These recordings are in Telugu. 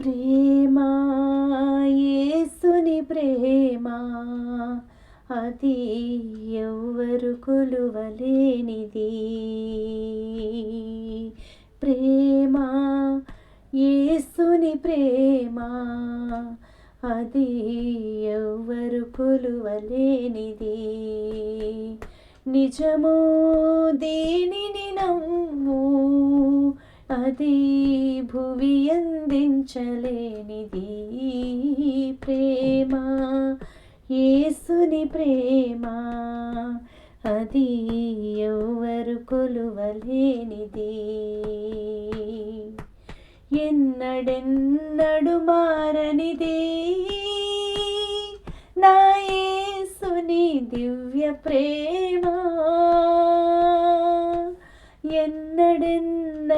ప్రేమ యేసుని ప్రేమ. అది ఎవ్వరు కొలువలేనిది. ప్రేమ యేసుని ప్రేమ. అది ఎవ్వరు కొలువలేనిది. నిజము దీనిని నమ్ము. అది భువి అందించలేనిది ప్రేమ. యేసుని ప్రేమ. అది ఎవ్వరు కొలువలేనిది. ఎన్నడెన్నడు మారనిది. నా యేసుని దివ్య ప్రేమ. ఎన్నడెన్న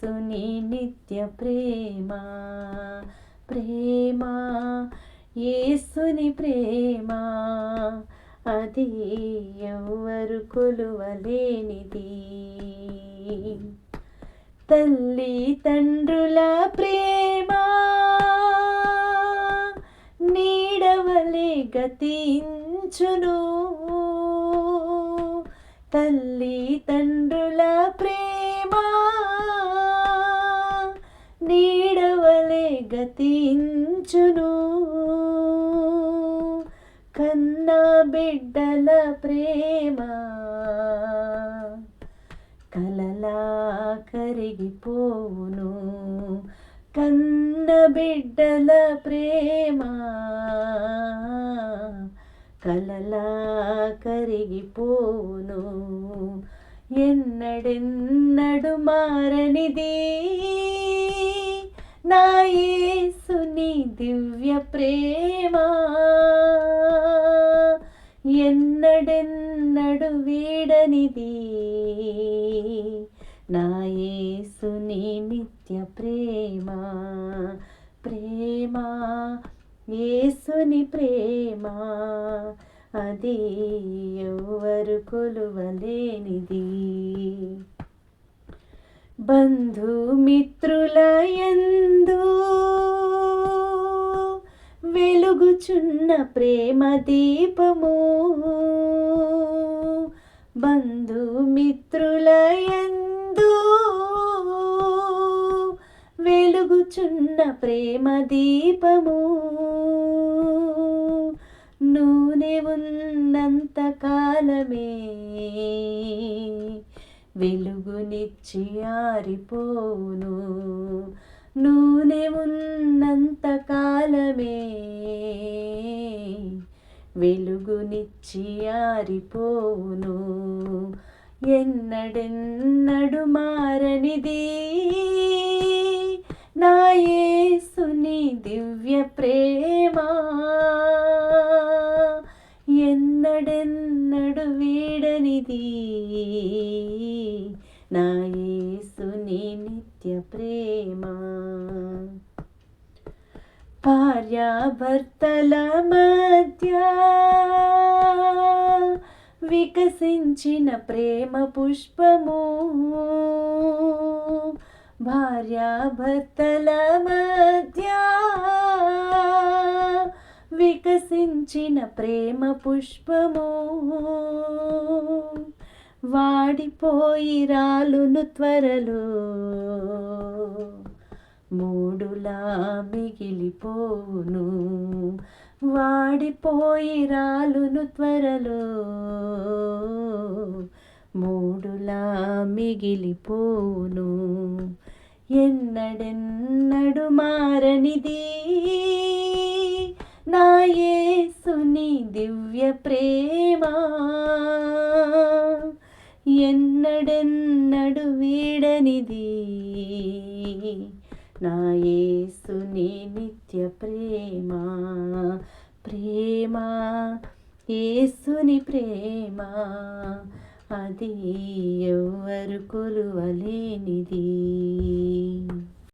యేసుని నిత్య ప్రేమ ప్రేమ యేసుని ప్రేమ. అది ఎవ్వరు కొలువలేనిది. తల్లి తండ్రుల ప్రేమ నీడవలే గతించును. తల్లి తండ్రుల ప్రేమ నీడవలే గతించును. కన్న బిడ్డల ప్రేమ కలలా కరిగిపోవును. కన్న బిడ్డల ప్రేమ కలలా కరిగిపోవును. ఎన్నడెన్నడు మారనిది నా యేసుని దివ్య ప్రేమ. ఎన్నడెన్నడు వీడనిది. నా యేసుని నిత్య ప్రేమ. ప్రేమ యేసుని ప్రేమ. అది ఎవరు కొలువలేనిది. బంధుమిత్రు ప్రేమ దీపము. బంధుమిత్రుల ఎందు వెలుగుచున్న ప్రేమ దీపము. నూనె ఉన్నంత కాలమే వెలుగునిచ్చి ఆరిపోను. నూనె ఉన్నంత కాలమే వెలుగునిచ్చి ఆరిపోవును ఎన్నడెన్నడు మారనిది. నా యేసుని దివ్య ప్రేమ. ఎన్నడెన్నడు వీడనిది. నా యేసుని నిత్య ప్రేమ. భార్యాభర్తల మధ్య వికసించిన ప్రేమ పుష్పము. భార్యాభర్తల మధ్య వికసించిన ప్రేమ పుష్పము. వాడిపోయి రాలును త్వరలో మూడులా మిగిలిపోను వాడిపోయి రాలును త్వరలో. మూడులా మిగిలిపోను ఎన్నడెన్నడు మారనిది. నాయేసుని దివ్య ప్రేమ. ఎన్నడెన్నడు వీడనిది. నాయసుని నిత్య ప్రేమ ప్రేమ. ఏసుని ప్రేమ అది ఎవ్వరు కొలువలేనిది.